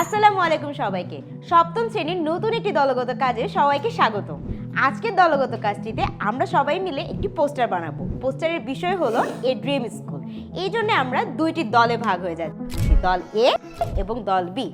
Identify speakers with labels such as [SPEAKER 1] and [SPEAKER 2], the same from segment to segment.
[SPEAKER 1] আসসালামু আলাইকুম সবাইকে। সপ্তম শ্রেণির নতুন একটি দলগত কাজে সবাইকে স্বাগত। আজকের দলগত কাজটিতে আমরা সবাই মিলে একটি পোস্টার বানাবো। পোস্টারের বিষয় হলো এ ড্রিম স্কুল। এই জন্য আমরা দুইটি দলে ভাগ হয়ে যাচ্ছি। দল এ এবং দল বি।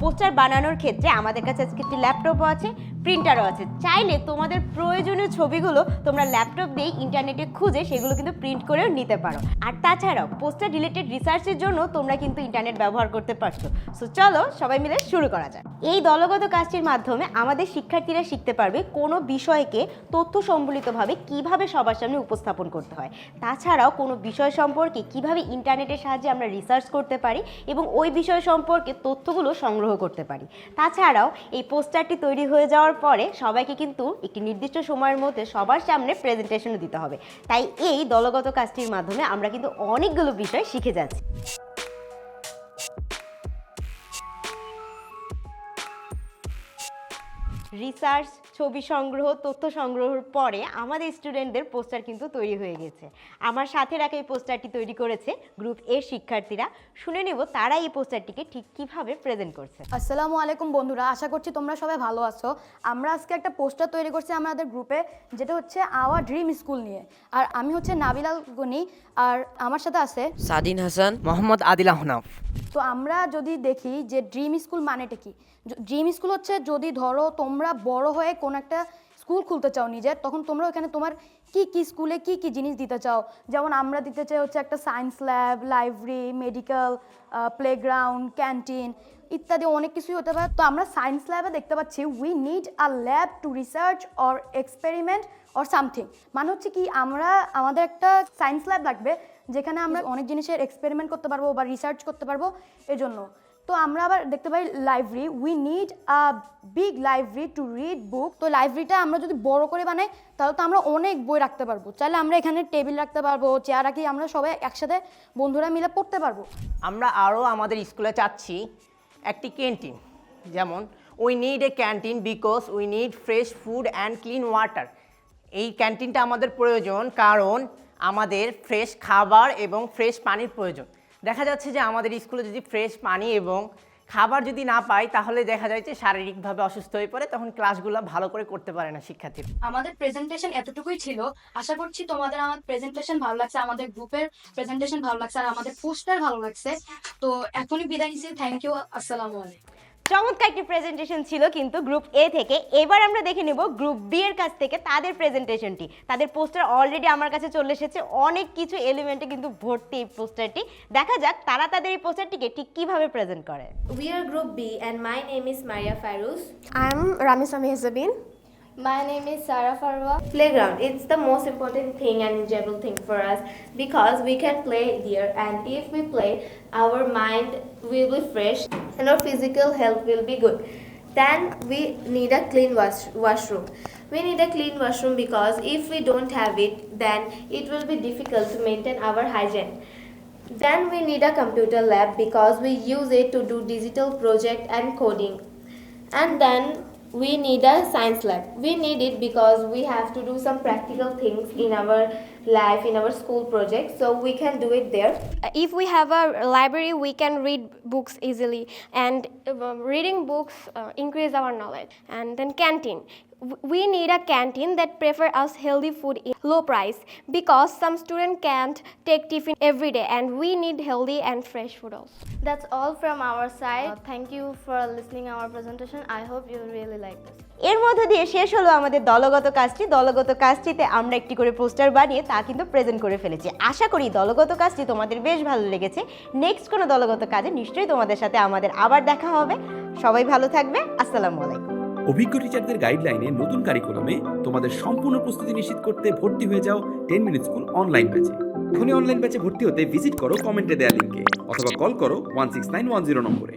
[SPEAKER 1] পোস্টার বানানোর ক্ষেত্রে আমাদের কাছে আজকে একটি ল্যাপটপও আছে, প্রিন্টারও আছে। চাইলে তোমাদের প্রয়োজনীয় ছবিগুলো তোমরা ল্যাপটপ দিয়ে ইন্টারনেটে খুঁজে সেগুলো কিন্তু প্রিন্ট করেও নিতে পারো। আর তাছাড়াও পোস্টার রিলেটেড রিসার্চের জন্য তোমরা কিন্তু ইন্টারনেট ব্যবহার করতে পারছ। সো চলো সবাই মিলে শুরু করা যাক। এই দলগত কাজটির মাধ্যমে আমাদের শিক্ষার্থীরা শিখতে পারবে কোনো বিষয়কে তথ্য সম্বলিতভাবে কীভাবে সবার সামনে উপস্থাপন করতে হয়। তাছাড়াও কোনো বিষয় সম্পর্কে কীভাবে ইন্টারনেটের সাহায্যে আমরা রিসার্চ করতে পারি এবং ওই বিষয় সম্পর্কে তথ্যগুলো সংগ্রহ করতে পারি। তাছাড়াও এই পোস্টারটি তৈরি হয়ে যাওয়ার পরে সবাইকে কিন্তু একটি নির্দিষ্ট সময়ের মধ্যে সবার সামনে প্রেজেন্টেশনও দিতে হবে। তাই এই দলগত কাজটির মাধ্যমে আমরা কিন্তু অনেকগুলো বিষয় শিখে যাচ্ছি। রিসার্চ ছবি সংগ্রহ তথ্য সংগ্রহের পরে আমাদের স্টুডেন্টদের পোস্টার কিন্তু তৈরি হয়ে গেছে। আমার সাথে রাখা এই পোস্টারটি তৈরি করেছে গ্রুপ এর শিক্ষার্থীরা। শুনে নেব তারা এই পোস্টারটিকে ঠিক কীভাবে প্রেজেন্ট করছে।
[SPEAKER 2] আসসালামু আলাইকুম বন্ধুরা আশা করছি তোমরা সবাই ভালো আছো। আমরা আজকে একটা পোস্টার তৈরি করছি আমাদের গ্রুপে যেটা হচ্ছে আওয়ার ড্রিম স্কুল নিয়ে। আর আমি হচ্ছে নাবিলাল গনি আর আমার সাথে আছে
[SPEAKER 3] সাদিন হাসান মোহাম্মদ আদিল আহনাফ।
[SPEAKER 2] তো আমরা যদি দেখি যে ড্রিম স্কুল মানেটা কি? ড্রিম স্কুল হচ্ছে যদি ধরো তোমরা বড় হয়ে কোন একটা স্কুল খুলতে চাও নিজের তখন তোমরা ওখানে তোমার কি কি স্কুলে কি কি জিনিস দিতে চাও? যেমন আমরা দিতে চাই হচ্ছে একটা science lab library medical playground canteen ইত্যাদি অনেক কিছুই হতে পারে। তো আমরা সায়েন্স ল্যাবে দেখতে পাচ্ছি we need a lab to research or experiment or something মানে হচ্ছে কি আমরা আমাদের একটা সায়েন্স ল্যাব লাগবে যেখানে আমরা অনেক জিনিসের এক্সপেরিমেন্ট করতে পারব বা রিসার্চ করতে পারব এজন্য তো আমরা আবার দেখতে পাই library we need a big library to read book তো লাইব্রেরিটা আমরা যদি বড় করে বানাই, তাহলে তো আমরা অনেক বই রাখতে পারব। চাইলে আমরা এখানে টেবিল রাখতে পারব চেয়ার রাখি, আমরা সবাই একসাথে বন্ধুরা মিলে পড়তে পারব।
[SPEAKER 3] আমরা আরও আমাদের স্কুলে চাচ্ছি একটি ক্যান্টিন যেমন we need a canteen because we need fresh food and clean water এই ক্যান্টিনটা আমাদের প্রয়োজন, কারণ আমাদের ফ্রেশ খাবার এবং ফ্রেশ পানির প্রয়োজন। দেখা যাচ্ছে যে আমাদের স্কুলে যদি ফ্রেশ পানি এবং খাবার যদি না পাই, তাহলে দেখা যায় যে শারীরিকভাবে অসুস্থ হয়ে পড়ে, তখন ক্লাসগুলো ভালো করে করতে পারে না শিক্ষার্থী
[SPEAKER 4] আমাদের প্রেজেন্টেশন এতটুকুই ছিল। আশা করছি তোমাদের আমার প্রেজেন্টেশন ভালো লাগছে, আমাদের গ্রুপের প্রেজেন্টেশন ভালো লাগছে, আর আমাদের পোস্টার ভালো লাগছে। তো এখনই বিদায় নিচ্ছি। থ্যাংক ইউ আসসালামু আলাইকুম।
[SPEAKER 1] চমৎকার একটি প্রেজেন্টেশন ছিল কিন্তু গ্রুপ এ থেকে। এবার আমরা দেখে নেব গ্রুপ বি এর কাছ থেকে তাদের প্রেজেন্টেশনটি তাদের পোস্টার অলরেডি আমার কাছে চলে এসেছে। অনেক কিছু এলিমেন্টে কিন্তু ভর্তি এই পোস্টারটি দেখা যাক তারা তাদের এই পোস্টারটিকে ঠিক কীভাবে প্রেজেন্ট করে।
[SPEAKER 5] We are group B and my name is Maria Farus
[SPEAKER 6] I am Ramisami Mehzabin.
[SPEAKER 5] My name is Sarah Farwa. Playground. It's the most important thing and enjoyable thing for us because we can play there, and if we play, our mind will be fresh and our physical health will be good. Then we need a clean wash- washroom. We need a clean washroom because if we don't have it, then it will be difficult to maintain our hygiene. Then we need a computer lab because we use it to do digital project and coding. And then we need a science lab. We need it because we have to do some practical things in our life, in our school project. So we can do it there.
[SPEAKER 6] If we have a library, we can read books easily, and uh, reading books uh, increase our knowledge. And then canteen. We need a canteen that prefer us healthy food in low price because some student can't take tiffin every day, and we need healthy and fresh food also.
[SPEAKER 5] That's all from our side. Uh, thank you for listening our presentation. I hope you really like this.
[SPEAKER 1] এর মধ্যে দিয়ে শেষ হলো আমাদের দলগত কাজটি দলগত কাজটিতে আমরা একটি করে পোস্টার বানিয়ে তা কিন্তু প্রেজেন্ট করে ফেলেছি আশা করি দলগত কাজটি তোমাদের বেশ ভালো লেগেছে নেক্সট কোনো দলগত কাজে নিশ্চয়ই তোমাদের সাথে আমাদের আবার দেখা হবে সবাই ভালো থাকবে আসসালামু আলাইকুম
[SPEAKER 7] অভিজ্ঞ টিচারদের গাইডলাইনে নতুন কারিকুলামে তোমাদের সম্পূর্ণ প্রস্তুতি নিশ্চিত করতে ভর্তি হয়ে যাও টেন মিনিট স্কুল অনলাইন ব্যাচে এখনই অনলাইন ব্যাচে ভর্তি হতে ভিজিট করো কমেন্টে দেওয়া লিঙ্কে অথবা কল করো one six nine one zero নম্বরে।